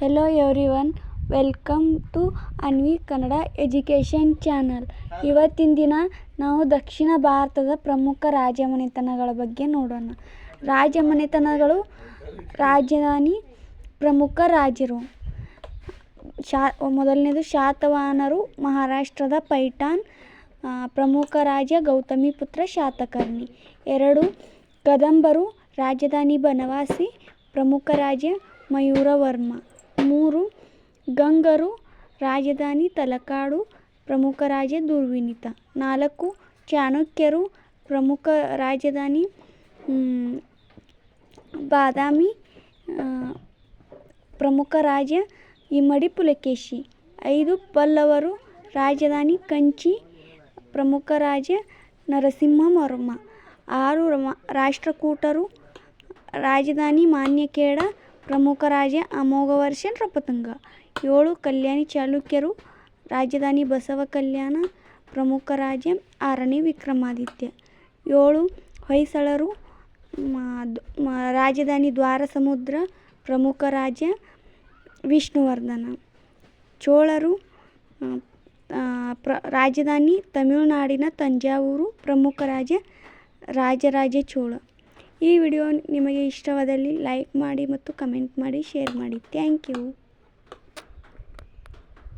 Hello everyone welcome to Anvi Kannada education channel ಇವತ್ತಿನ ದಿನ ನಾವು ದಕ್ಷಿಣ ಭಾರತದ ಪ್ರಮುಖ ರಾಜಮನೆತನಗಳ ಬಗ್ಗೆ ನೋಡೋಣ ರಾಜಮನೆತನಗಳು ರಾಜಧಾನಿ ಪ್ರಮುಖ ರಾಜರು ಶಾ ಮೊದಲನೇದು ಶಾತವಾಹನರು ಮಹಾರಾಷ್ಟ್ರದ ಪೈಠಾನ್ ಪ್ರಮುಖ ರಾಜ ಗೌತಮಿಪುತ್ರ ಶಾತಕರ್ಣಿ ಎರಡು ಕದಂಬರು ರಾಜಧಾನಿ ಬನವಾಸಿ ಪ್ರಮುಖ ರಾಜ ಮಯೂರವರ್ಮ ಮೂರು, ಗಂಗರು, ರಾಜಧಾನಿ ತಲಕಾಡು, ಪ್ರಮುಖ ರಾಜ ದುರ್ವಿನಿತ. ನಾಲ್ಕು, ಚಾಣಕ್ಯರು, ಪ್ರಮುಖ ರಾಜಧಾನಿ ಬಾದಾಮಿ ಪ್ರಮುಖ ರಾಜ ಇಮ್ಮಡಿ ಪುಲಕೇಶಿ. ಐದು, ಪಲ್ಲವರು, ರಾಜಧಾನಿ ಕಂಚಿ, ಪ್ರಮುಖ ರಾಜ ನರಸಿಂಹವರ್ಮ ಆರು ರಾಷ್ಟ್ರಕೂಟರು, ರಾಜಧಾನಿ ಮಾನ್ಯಖೇಡ ಪ್ರಮುಖ ರಾಜ ಅಮೋಘವರ್ಷ ನೃಪತುಂಗ ಏಳು ಕಲ್ಯಾಣಿ ಚಾಲುಕ್ಯರು, ರಾಜಧಾನಿ ಬಸವ ಕಲ್ಯಾಣ ಪ್ರಮುಖ ರಾಜ ಆರನೇ ವಿಕ್ರಮಾದಿತ್ಯ. ಏಳು ಹೊಯ್ಸಳರು ರಾಜಧಾನಿ ದ್ವಾರಸಮುದ್ರ ಪ್ರಮುಖ ರಾಜ ವಿಷ್ಣುವರ್ಧನ. ಚೋಳರು ಪ್ರ, ರಾಜಧಾನಿ ತಮಿಳುನಾಡಿನ ತಂಜಾವೂರು ಪ್ರಮುಖ ರಾಜ ರಾಜರಾಜ ಚೋಳ. ಈ ವಿಡಿಯೋ ನಿಮಗೆ ಇಷ್ಟವಾದಲ್ಲಿ ಲೈಕ್ ಮಾಡಿ ಮತ್ತು ಕಮೆಂಟ್ ಮಾಡಿ ಶೇರ್ ಮಾಡಿ. Thank you